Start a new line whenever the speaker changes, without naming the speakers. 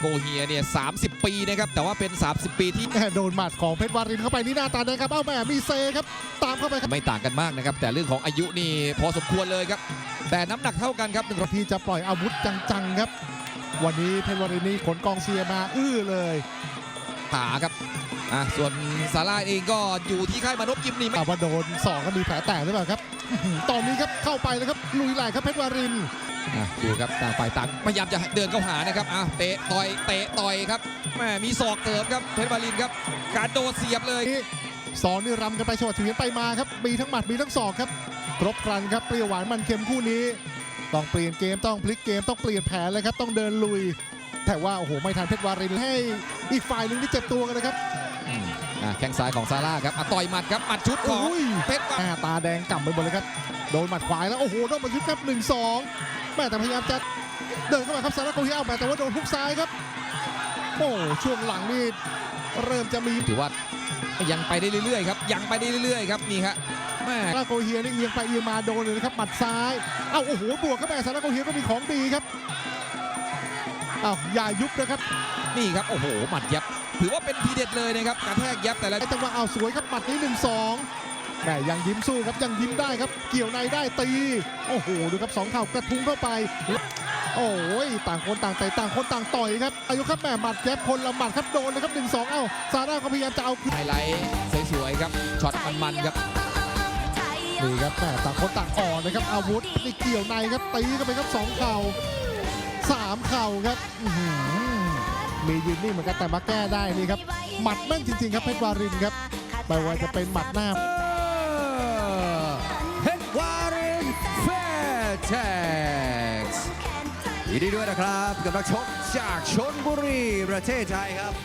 โกเฮียเนี่ย30ปีนะครับ แต่ว่าเป็น 30 ปีที่
แหม่โดนหมัดของเพชรวารินเข้าไปนี่หน้าตาแดงครับ เอ้าแหม่มีเซครับ ตามเข้าไปครับ
ไม่ต่างกันมากนะครับ แต่เรื่องของอายุนี่พอสมควรเลยครับ แต่น้ำหนักเท่ากันครับหนึ่ง
ที่จะปล่อยอาวุธจังๆครับ วันนี้เพชรวารินนี่ขนกองเชียร์มาอื้อเลย
ขาครับอะส่วนซาร่าเองก็อยู่ที่ค่ายมานพยิมนี่ไม่
ถามว่าโดนสองก็มีแผลแตกหรือเปล่าครับอื้อหือตอนนี้ครับเข้าไปเลยครับลุยไหลครับเพชรวาริน
อะ ดูครับต่างฝ่ายต่างพยายามจะเดินเข้าหานะครับอะเตะต่อยเตะต่อยครับแม่มีศอกเติมครับเพชรบาลินครับการโดนเสียบเลย
สองนี่รำกันไปชวดเฉวียนไปมาครับมีทั้งหมัดมีทั้งศอกครับครบครันครับเปรี้ยวหวานมันเค็มคู่นี้ ต้องเปลี่ยนเกมต้องพลิกเกมต้องเปลี่ยนแผนเลยครับต้องเดินลุย แต่ว่าโอ้โหไม่ทันเพชรวารินให้อีกฝ่ายหนึ่งที่เจ็บตัวกันเลยครับ
อืมอะแข้งซ้ายของซาร่าครับอะต่อยหมัดครับหมัดชุดของ
โอ้ย
เพชรวา
หน้าตาแดงก่ำไปหมดเลยครับโดนหมัดขวาแล้วโอ้โหโดนมาชุดครับ1 2แม่แต่พยายามจะเดินเข้ามาครับซาร่าโกเฮียเอาแต่ว่าโดนฮุกซ้ายครับโอ้ช่วงหลังนี่เริ่มจะมี
ถือว่ายังไปได้เรื่อยๆครับยังไปได้เรื่อยๆครับนี่ฮะแม่
ซาร่าโกเฮียนี่เอียงไปเอียงมาโดนเลยนะครับหมัดซ้ายเอ้าโอ้โหบวกเข้าไปซาร่าโกเฮียก็มีของดีครับเอ้าอย่ายุบนะครับ
นี่ครับโอ้โหหมัดยับ ถือว่าเป็นทีเด็ดเลยนะครับกระแทกยับแต่ละ
ไอ้จังหวะเอาสวยครับหมัดนี้1 2แหม่ยังยิ้มสู้ครับยังยิ้มได้ครับ เกี่ยวในได้ตีโอ้โหดูครับสองเข่ากระทุ้งเข้าไป โอ้ยต่างคนต่างเตะต่างคนต่างต่อยครับ อายุครับแหม่หมัดแยบคนละหมัดครับโดนนะครับ1 2เอ้าซาร่าก็พยายามจะเอาคืน
ไฮไลท์สวยๆครับช็อตมันๆครับ
นี่ครับแหม่ต่างคนต่างอ่อนนะครับอาวุธนี่เกี่ยวในครับตีเข้าไปครับสองเข่า สามเข่าครับมียืนนี่เหมือนกันแต่มาแก้ได้นี่ครับ หมัดแม่งจริงๆครับเพชรวารินครับไม่ว่าจะเป็นหมัดหน้า
เพชรวารินเฟร์แท็กยินดีด้วยนะครับกับนักชกจากชนบุรีประเทศไทยครับ